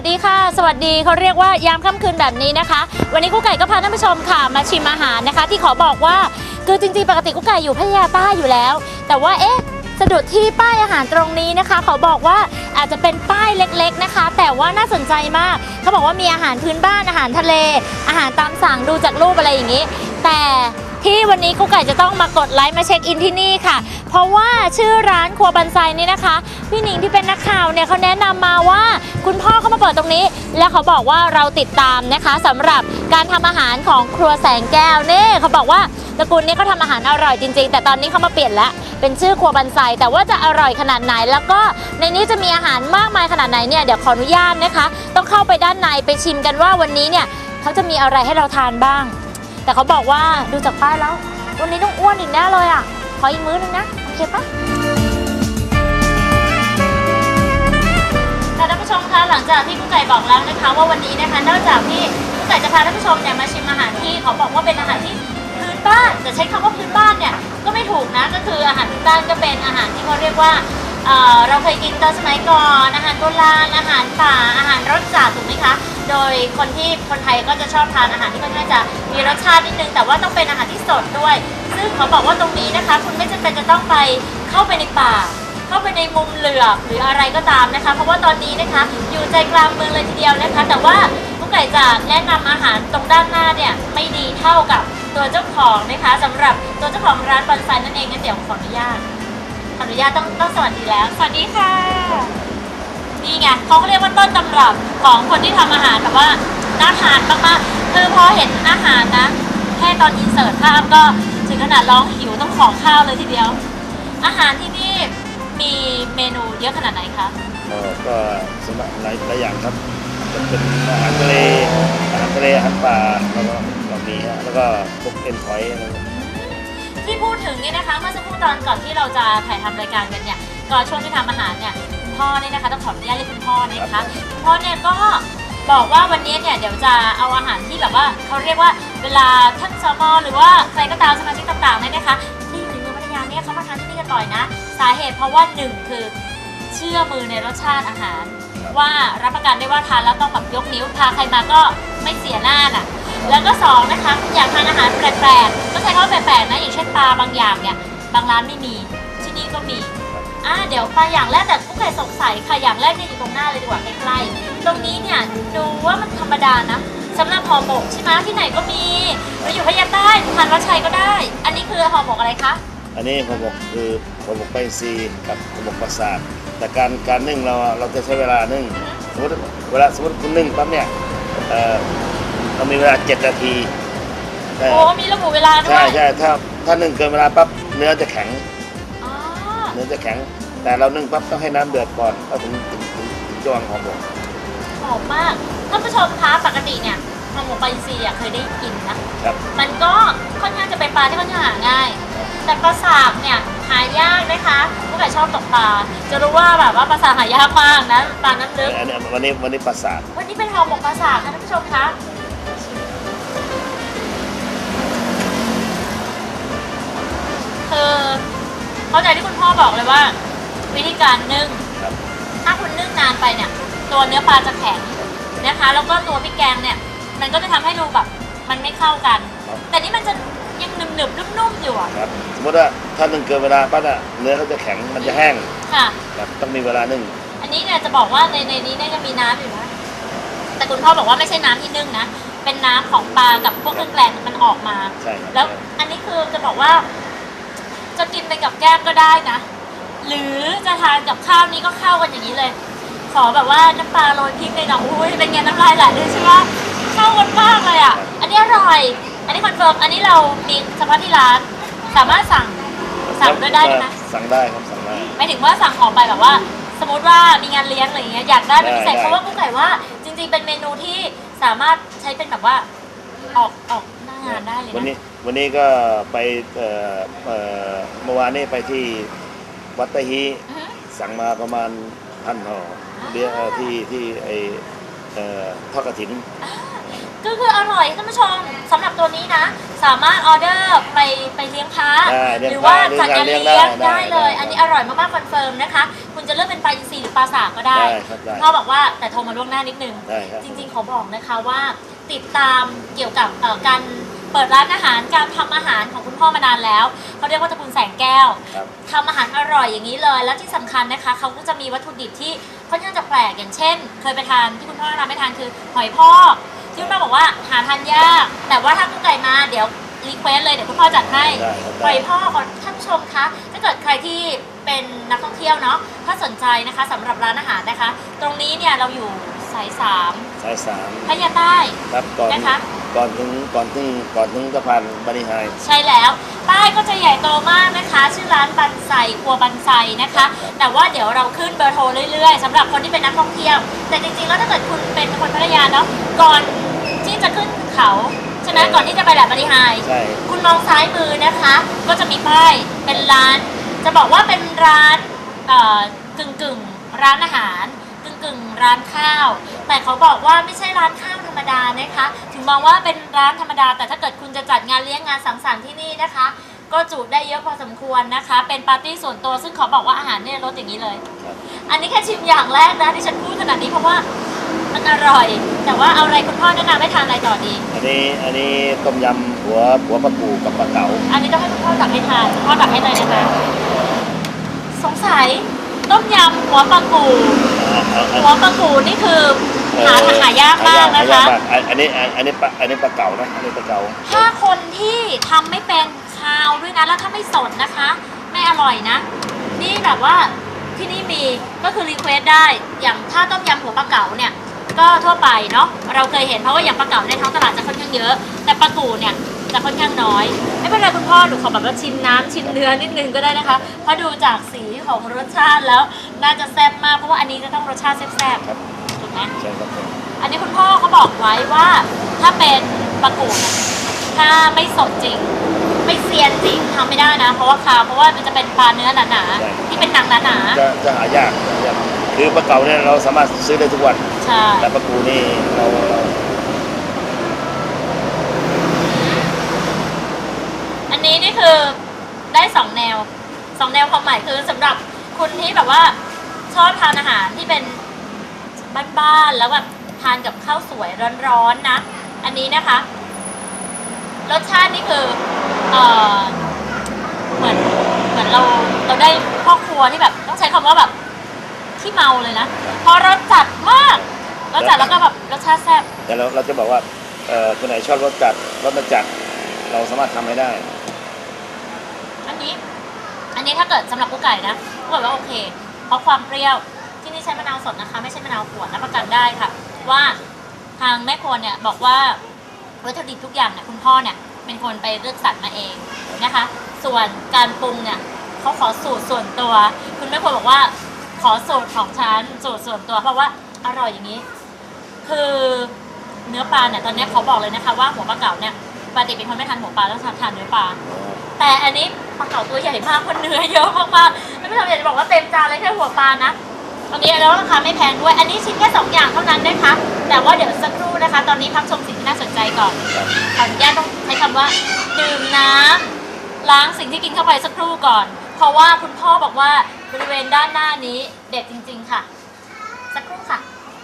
วัสดีค่ะ สวัสดีเขาเรียกว่ายามค่ำคืนแบบนี้นะคะ วันนี้กุ๊กไก่ก็พาท่านผู้ชมค่ะ มาชิมอาหารนะคะ ที่ขอบอกว่าคือจริงๆ ปกติกุ๊กไก่อยู่พัทยาใต้อยู่แล้ว แต่ว่าเอ๊ะสะดุดที่ป้ายอาหารตรงนี้นะคะ ขอบอกว่าอาจจะเป็นป้ายเล็กๆนะคะ แต่ว่าน่าสนใจมาก เขาบอกว่ามีอาหารพื้นบ้านอาหารทะเล อาหารตามสั่งดูจากรูปอะไรอย่างนี้ แต่ ที่วันนี้กุ๊กไก่จะต้องมากดไลค์มาเช็คอินที่นี่ค่ะ เพราะว่าชื่อร้านครัวบันไซนี่นะคะ พี่หนิงที่เป็นนักข่าวเนี่ยเขาแนะนำมาว่าคุณพ่อเขามาเปิดตรงนี้ แล้วเขาบอกว่าเราติดตามนะคะสำหรับการทำอาหารของครัวแสงแก้วนี่เขาบอกว่าตระกูลนี้เขาทำอาหารอร่อยจริงๆ แต่ตอนนี้เขามาเปลี่ยนแล้วเป็นชื่อครัวบันไซแต่ว่าจะอร่อยขนาดไหน แล้วก็ในนี้จะมีอาหารมากมายขนาดไหนเนี่ยเดี๋ยวขออนุญาตนะคะ ต้องเข้าไปด้านในไปชิมกันว่าวันนี้เนี่ยเขาจะมีอะไรให้เราทานบ้าง แต่เขาบอกว่าดูจากป้ายแล้ว วันนี้ต้องอ้วนอีกแน่เลยอะ ขออีกมื้อนึงนะ โอเคปะค่ะท่านผู้ชมคะหลังจากที่กุ๊กไก่บอกแล้วนะคะ ว่าวันนี้นะคะนอกจากที่กุ๊กไก่จะพาท่านผู้ชมเนี่ยมาชิมอาหารที่เขาบอกว่าเป็นอาหารที่พื้นบ้านแต่ใช้คำว่าพื้นบ้านเนี่ยก็ไม่ถูกนะก็คืออาหารพื้นบ้านก็เป็นอาหารที่เขาเรียกว่าเเราเคยกินตอนสมัยก่อนอาหารโบราณอาหารป่าอาหารรสจัดถูก โดยคนที่คนไทยก็จะชอบทานอาหารที่ค่อนข้างจะมีรสชาตินิดนึง แต่ว่าต้องเป็นอาหารที่สดด้วย ซึ่งเขาบอกว่าตรงนี้นะคะ คุณไม่จำเป็นจะต้องไปเข้าไปในป่า เข้าไปในมุมเหลือบหรืออะไรก็ตามนะคะ เพราะว่าตอนนี้นะคะ อยู่ใจกลางเมืองเลยทีเดียวนะคะ แต่ว่ากุ๊กไก่จะแนะนำอาหารตรงด้านหน้าเนี่ยไม่ดีเท่ากับตัวเจ้าของนะคะสำหรับตัวเจ้าของร้านบอนไซนั่นเองงั้นเดี๋ยวขออนุญาตขออนุญาตต้องต้องสวัสดีแล้ว สวัสดีค่ะ นี่ไงเขาก็เรียกว่าต้นตำรับของคนที่ทำอาหารแบบว่าน่าทานมากๆคือพอเห็นอาหารนะ แค่ตอนอินเสิร์ตภาพก็ถึงขนาดร้องหิวต้องขอข้าวเลยทีเดียว อาหารที่นี่มีเมนูเยอะขนาดไหนคะเอ่อก็สำหรับหลายหลายอย่างครับจะเป็นอาหารทะเลอาหารทะเลอาหารป่าแล้วก็เรามีฮะแล้วก็พวกเอ็นพอยอะไรที่พูดถึงเนี่ยนะคะ เมื่อสักครู่ตอนก่อนที่เราจะถ่ายทำรายการกันเนี่ยก็ช่วงที่ทำอาหารเนี่ยคุณ พ่อเนี่ยนะคะต้องขออนุญาตเรียกคุณพ่อนะคะคุณพ่อเนี่ยก็บอกว่าวันนี้เนี่ยเดี๋ยวจะเอาอาหารที่แบบว่าเขาเรียกว่าเวลาท่านสมหรือว่าใครก็ตามสมาชิกต่างๆเนี่ยนะคะ ที่อยู่ในเมืองพัทยาเนี่ยเขามาทานที่นี่กันบ่อยนะ สาเหตุเพราะว่าหนึ่งคือเชื่อมือในรสชาติอาหาร ว่ารับประกันได้ว่าทานแล้วต้องแบบยกนิ้วพาใครมาก็ไม่เสียหน้าน่ะแล้วก็สองนะคะอยากทานอาหารแปลกๆก็ใช้คำว่าแปลกๆนะอย่างเช่นปลาบางอย่างเนี่ยบางร้านไม่มีที่นี่ก็มี อ่าเดี๋ยวปลาอย่างแรกแต่ผู้ใครสงสัยค่ะอย่างแรกเนี่ยอยู่ตรงหน้าเลยดีกว่าใกล้ๆตรงนี้เนี่ยดูว่ามันธรรมดานะสำหรับห่อหมกใช่ไหมที่ไหนก็มีเราอยู่พะยาใต้ทานวัดชัยก็ได้ อันนี้คือห่อหมกอะไรคะอันนี้ผมบอกคือผมบอกไปซีกับผมบอกประสาทแต่การการนึ่งเราเราจะใช้เวลานึ่งสมมติเวลาสมมติคุณนึ่งปั๊บเนี่ยเอ่อเรามีเวลา 7 นาทีแต่โอ้มีระบุเวลาด้วใช่ยใช่ถ้าถ้านึ่งเกินเวลาปั๊บเนื้อจะแข็งอ๋อเนื้อจะแข็ง แต่เรานึ่งปั๊บต้องให้น้ำเดือดก่อนก็ถึงถึงถึงถึงจะวางหอมบอกหอมมากท่านผู้ชมคะปกติเนี่ยห่อหมกปลาอินทรีย์อะเคยได้กินนะ ครับ มันก็ค่อนข้างจะเป็นปลาที่ค่อนข้างหาง่าย แต่ปลาสากเนี่ยหายากนะคะผู้ใครชอบตกปลาจะรู้ว่าแบบว่าปลาสากหายากมากนะปลาน้ำลึก อันนี้วันนี้วันนี้ประสาท วันนี้เป็นห่อหมกปลาสากค่ะท่านผู้ชมคะ บอกเลยว่าวิธีการนึ่ง ครับถ้าคุณนึ่งนานไปเนี่ย ตัวเนื้อปลาจะแข็งนะคะ แล้วก็ตัวพริกแกงเนี่ย มันก็จะทำให้ดูแบบมันไม่เข้ากัน ครับ แต่นี่มันจะยังหนึบๆนุ่มๆอยู่อะครับสมมติว่าถ้านึ่งเกินเวลาปั๊บอะเนื้อเขาจะแข็งมันจะแห้งค่ะ ครับต้องมีเวลานึ่ง อันนี้เนี่ยจะบอกว่าในในนี้เนี่ยจะมีน้ำอยู่นะ แต่คุณพ่อบอกว่าไม่ใช่น้ำที่นึ่งนะ เป็นน้ำของปลากับพวกเครื่องแกงมันออกมา ใช่ครับแล้วอันนี้คือจะบอกว่า จะกินไปกับแก้มก็ได้นะ หรือจะทานกับข้าวนี้ก็เข้ากันอย่างนี้เลย ขอแบบว่าน้ำปลาโรยพริกเลยนะอุ้ยเป็นไงน้ำลายไหลเลยใช่ไหมเข้ากันมากเลยอะ อันนี้อร่อย อันนี้คอนเฟิร์ม อันนี้เรามีเฉพาะที่ร้าน สามารถสั่ง สั่งด้วยได้ไหมสั่งได้ครับสั่งได้ไม่ถึงว่าสั่งออกไปแบบว่า สมมติว่ามีงานเลี้ยงอะไรอย่างเงี้ยอยากได้เป็นพิเศษได้เพราะว่ากุ๊กไก่ว่า จริง ๆ เป็นเมนูที่สามารถใช้เป็นแบบว่าออกออกหน้างานได้เลยวันนี้นะ วันนี้ก็ไปเอ่อเอ่อเมื่อวานนี้ไปที่วัดตะฮีอือฮึสั่งมาประมาณพันห่อเลี้ยงเอ่อที่ที่ไอเอ่อทอดกระถิน ก็คืออร่อยท่านผู้ชมสำหรับตัวนี้นะ สามารถออเดอร์ไปไปเลี้ยงพระได้เลี้ยงหรือว่าพระจัดงานเลี้เลี้ยยงงได้ได้เลย ได้อันนี้อร่อยมากๆคอนเฟิร์มนะคะ คุณจะเลือกเป็นปลาอินทรีหรือปลาสากก็ได้ได้ครับได้ พ่อบอกว่าแต่โทรมาล่วงหน้านิดนึง ได้ครับ จริงๆขอบอกนะคะว่าติดตามเกี่ยวกับเอ่อการ เปิดร้านอาหารการทำอาหารของคุณพ่อมานานแล้วเขาเรียกว่าตระกูลแสงแก้วครับ ทำอาหารอร่อยอย่างนี้เลย แล้วที่สำคัญนะคะเขาก็จะมีวัตถุดิบที่ค่อนข้างจะแปลกอย่างเช่น เคยไปทานที่คุณพ่อแนะนำไปทานคือหอยพอกที่คุณพ่อบอกว่าหาทานยาก แต่ว่าถ้าคุณไก่มาเดี๋ยวรีเควสเลยเดี๋ยวคุณพ่อจัดให้ ได้ครับหอยพอกของท่านผู้ชมคะ ถ้าเกิดใครที่เป็นนักท่องเที่ยวเนาะ ถ้าสนใจนะคะสำหรับร้านอาหารนะคะ ตรงนี้เนี่ยเราอยู่สายสามสายสามพัทยาใต้ ครับก่อนนะคะ ก่อนถึงก่อนถึงก่อนถึงสะพานบริหารใช่แล้วป้ายก็จะใหญ่โตมากนะคะ ชื่อร้านบันไซครัวบันไซนะคะ แต่ว่าเดี๋ยวเราขึ้นเบอร์โทรเรื่อยๆสำหรับคนที่เป็นนักท่องเที่ยว แต่จริงๆแล้วถ้าเกิดคุณเป็นคนพัทยาเนาะก่อนที่จะขึ้นเขาใช่ไหมก่อนที่จะไปแหลมบริหารใช่ คุณมองซ้ายมือนะคะ ก็จะมีป้ายเป็นร้าน จะบอกว่าเป็นร้านเอ่อกึ่งกึ่งๆร้านอาหาร กึ่งกึ่งๆร้านข้าว แต่เขาบอกว่าไม่ใช่ร้านข้าวธรรม ดานะคะ ถึงมองว่าเป็นร้านธรรมดา แต่ถ้าเกิดคุณจะจัดงานเลี้ยงงานสังสรรค์ที่นี่นะคะ ก็จุได้เยอะพอสมควรนะคะ เป็นปาร์ตี้ส่วนตัวซึ่งเขาบอกว่าอาหารเนี่ยรสอย่างนี้เลยครับอันนี้แค่ชิมอย่างแรกนะที่ฉันพูดขนาดนี้เพราะว่ามันอร่อย แต่ว่าเอาอะไรคุณพ่อแนะนำให้ทานอะไรต่อดี อันนี้อันนี้ต้มยำหัวหัวปลาปูกับปลาเก๋าอันนี้ต้องให้คุณพ่อตักให้ทานคุณพ่อตักให้เลยนะคะสงสัยต้มยำหัวปลากูอ่าเอาเอาหัวปลากูนี่คือ หาหายากมากนะหายาคะมากอันอันนี้อันอันนี้ปลาอันนี้ปลาเก๋านะอันนี้ปลาเก๋าถ้าคนที่ทำไม่เป็นคาวด้วยนะแล้วถ้าไม่สดนะคะ ไม่อร่อยนะ นี่แบบว่าที่นี่มีก็คือรีเควสได้อย่างถ้าต้มยำหัวปลาเก๋าเนี่ย ก็ทั่วไปเนาะเราเคยเห็นเพราะว่าอย่างปลาเก๋าในท้องตลาดจะค่อนข้างเยอะ แต่ปลากูเนี่ยจะค่อนข้างน้อย ไม่เป็นไรคุณพ่อหนูขอแบบว่าชิมน้ำชิมเนื้อนิดนึงก็ได้นะคะ เพราะดูจากสีของรสชาติแล้วน่าจะแซ่บมากเพราะว่าอันนี้จะต้องรสชาติแซ่บครับๆถู กไหมใช่ครับผมอันนี้คุณพ่อเขาบอกไว้ว่า ถ้าเป็นปลากูเนี่ยถ้าไม่สดจริง ไม่เซียนจริงทำไม่ได้นะ เพราะว่าคาวเพราะว่ามันจะเป็นปลาเนื้อหนาๆที่เป็นหนังหนาจะจะหายากหายากคือปลาเก๋าเนี่ยเราสามารถซื้อได้ทุกวัน ๆใช่แต่ปลาปูนี่เราเราอันนี้นี่คือได้สองแนวสองแนวความหมายคือสำหรับคุณที่แบบว่าชอบทานอาหารที่เป็น บ้านๆแล้วแบบทานกับข้าวสวยร้อนๆนะ อันนี้นะคะ รสชาตินี่คือเอ่อเหมือนเหมือนเราเราได้พ่อครัวที่แบบ ต้องใช้คำว่าแบบที่เมาเลยนะเพราะรสจัดมากรสจัดแล้วก็แบบรสชาติแซ่บแต่เราเราจะบอกว่าเอ่อคนไหนชอบรสจัดรสมันจัดเราสามารถทำให้ได้ อันนี้ อันนี้ถ้าเกิดสำหรับกุ๊กไก่นะกุ๊กไก่ว่าโอเค เพราะความเปรี้ยว ที่ใช้มะนาวสดนะคะ ไม่ใช่มะนาวขวดรับประกันได้ค่ะ ว่าทางแม่ครัวเนี่ยบอกว่าวัตถุดิบทุกอย่างเนี่ยคุณพ่อเนี่ยเป็นคนไปเลือกสรรมาเองนะคะ ส่วนการปรุงเนี่ยเขาขอสูตรส่วนตัว คุณแม่ครัวบอกว่าขอสูตรของฉันสูตรส่วนตัว เพราะว่าอร่อยอย่างนี้ คือเนื้อปลาเนี่ยตอนนี้เขาบอกเลยนะคะ ว่าหัวปลาเก๋าเนี่ยปกติเป็นคนไม่ทานหัวปลาต้องทานเนื้อปลาแต่อันนี้ปลาเก๋าตัวใหญ่มากเพราะเนื้อเยอะมากๆไม่ผู้ชมอยากจะบอกว่าเต็มจานเลยแค่หัวปลานะ อันนี้แล้วราคาไม่แพงด้วย อันนี้ชิ้นแค่สองอย่างเท่านั้นนะคะ แต่ว่าเดี๋ยวสักครู่นะคะ ตอนนี้พักชมสิ่งที่น่าสนใจก่อนขออนุญาตต้องใช้คำว่าดื่มน้ำล้างสิ่งที่กินเข้าไปสักครู่ก่อน เพราะว่าคุณพ่อบอกว่าบริเวณด้านหน้านี้เด็ดจริง ๆ ค่ะ สักครู่ค่ะ